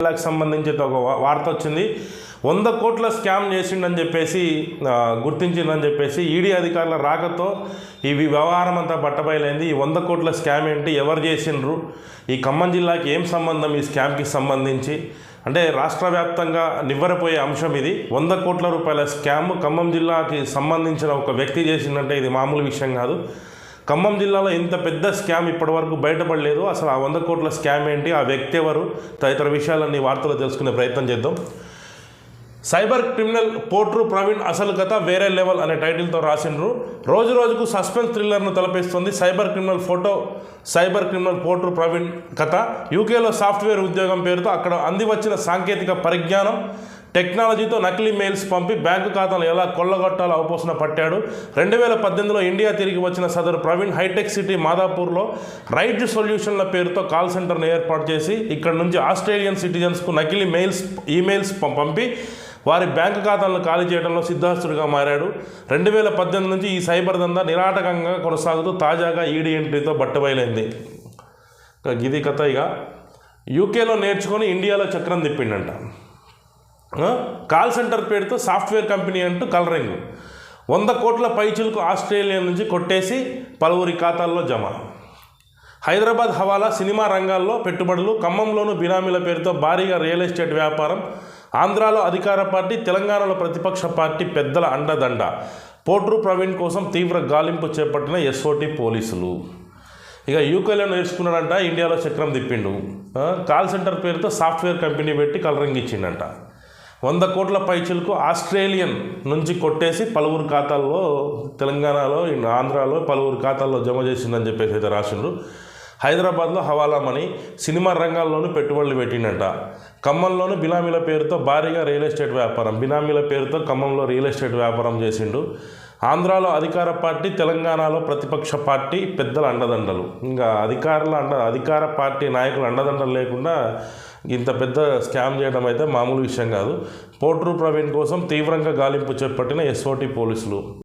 జిల్లాకు సంబంధించి ఒక వార్త వచ్చింది. వంద కోట్ల స్కామ్ చేసిండని చెప్పేసి గుర్తించిందని చెప్పేసి ఈడీ అధికారుల రాకతో ఈ వ్యవహారం అంతా బట్టబయలైంది. ఈ వంద కోట్ల స్కామ్ ఏంటి? ఎవరు చేసిండ్రు? ఈ ఖమ్మం జిల్లాకి ఏం సంబంధం ఈ స్కామ్కి సంబంధించి? అంటే రాష్ట్ర వ్యాప్తంగా నివ్వరపోయే అంశం ఇది. వంద కోట్ల రూపాయల స్కామ్ ఖమ్మం జిల్లాకి సంబంధించిన ఒక వ్యక్తి చేసిందంటే ఇది మామూలు విషయం కాదు. ఖమ్మం జిల్లాలో ఇంత పెద్ద స్కామ్ ఇప్పటివరకు బయటపడలేదు. అసలు ఆ వంద కోట్ల స్కామ్ ఏంటి? ఆ వ్యక్తి ఎవరు? తదితర విషయాలన్నీ వార్తలు తెలుసుకునే ప్రయత్నం చేద్దాం. సైబర్ క్రిమినల్ పోట్రు ప్రవీణ్ అసలు కథ వేరే లెవెల్ అనే టైటిల్తో రాసిండ్రు. రోజు రోజుకు సస్పెన్స్ థ్రిల్లర్ను తలపిస్తుంది cyber criminal photo cyber criminal Potru Praveen కథ. యూకేలో సాఫ్ట్వేర్ ఉద్యోగం పేరుతో అక్కడ అంది వచ్చిన సాంకేతిక పరిజ్ఞానం. టెక్నాలజీతో నకిలీ మెయిల్స్ పంపి బ్యాంకు ఖాతాలు ఎలా కొల్లగొట్టాలో అవపోసన పట్టాడు. రెండు వేల పద్దెనిమిదిలో ఇండియా తిరిగి వచ్చిన సదరు ప్రవీణ్ హైటెక్ సిటీ మాదాపూర్లో రైట్ సొల్యూషన్ల పేరుతో కాల్ సెంటర్ను ఏర్పాటు చేసి ఇక్కడ నుంచి ఆస్ట్రేలియన్ సిటిజన్స్కు నకిలీ మెయిల్స్ ఈమెయిల్స్ పంపి వారి బ్యాంకు ఖాతాలను ఖాళీ చేయడంలో సిద్ధాస్తుడిగా మారాడు. రెండు వేల పద్దెనిమిది నుంచి ఈ సైబర్ దందా నిరాటకంగా కొనసాగుతూ తాజాగా ఈడీ ఎంట్రీతో బట్టబయలైంది ఇది కథ ఇక. యూకేలో నేర్చుకొని ఇండియాలో చక్రం తిప్పిండంట. కాల్ సెంటర్ పేరుతో సాఫ్ట్వేర్ కంపెనీ అంటూ కలరింగ్. వంద కోట్ల పైచులకు ఆస్ట్రేలియా నుంచి కొట్టేసి పలువురి ఖాతాల్లో జమ. హైదరాబాద్ హవాలా సినిమా రంగాల్లో పెట్టుబడులు ఖమ్మంలోను బినామీల పేరుతో భారీగా రియల్ ఎస్టేట్ వ్యాపారం ఆంధ్రాలో అధికార పార్టీ తెలంగాణలో ప్రతిపక్ష పార్టీ పెద్దల అండదండ. పోట్రు ప్రవీణ్ కోసం తీవ్ర గాలింపు చేపట్టిన ఎస్ఓటి పోలీసులు. ఇక యూకేలో నేర్చుకున్నాడంట ఇండియాలో చక్రం తిప్పిండు. కాల్ సెంటర్ పేరుతో సాఫ్ట్వేర్ కంపెనీ పెట్టి కలరింగ్ ఇచ్చిండంట. వంద కోట్ల పైచులకు ఆస్ట్రేలియన్ నుంచి కొట్టేసి పలువురు ఖాతాల్లో తెలంగాణలో ఆంధ్రాలో పలువురు ఖాతాల్లో జమ చేసిందని చెప్పేసి అయితే రాసిండ్రు. హైదరాబాద్లో హవాలా మనీ సినిమా రంగాల్లోనూ పెట్టుబడులు పెట్టిండట. ఖమ్మంలోను బినామీల పేరుతో భారీగా రియల్ ఎస్టేట్ వ్యాపారం బినామీల పేరుతో ఖమ్మంలో రియల్ ఎస్టేట్ వ్యాపారం చేసిండు. ఆంధ్రాలో అధికార పార్టీ తెలంగాణలో ప్రతిపక్ష పార్టీ పెద్దల అండదండలు. ఇంకా అధికారుల అండ అధికార పార్టీ నాయకుల అండదండలు లేకుండా ఇంత పెద్ద స్కామ్ చేయడం అయితే మామూలు విషయం కాదు. పోట్రు ప్రవీణ్ కోసం తీవ్రంగా గాలింపు చేపట్టిన ఎస్ఓటి పోలీసులు.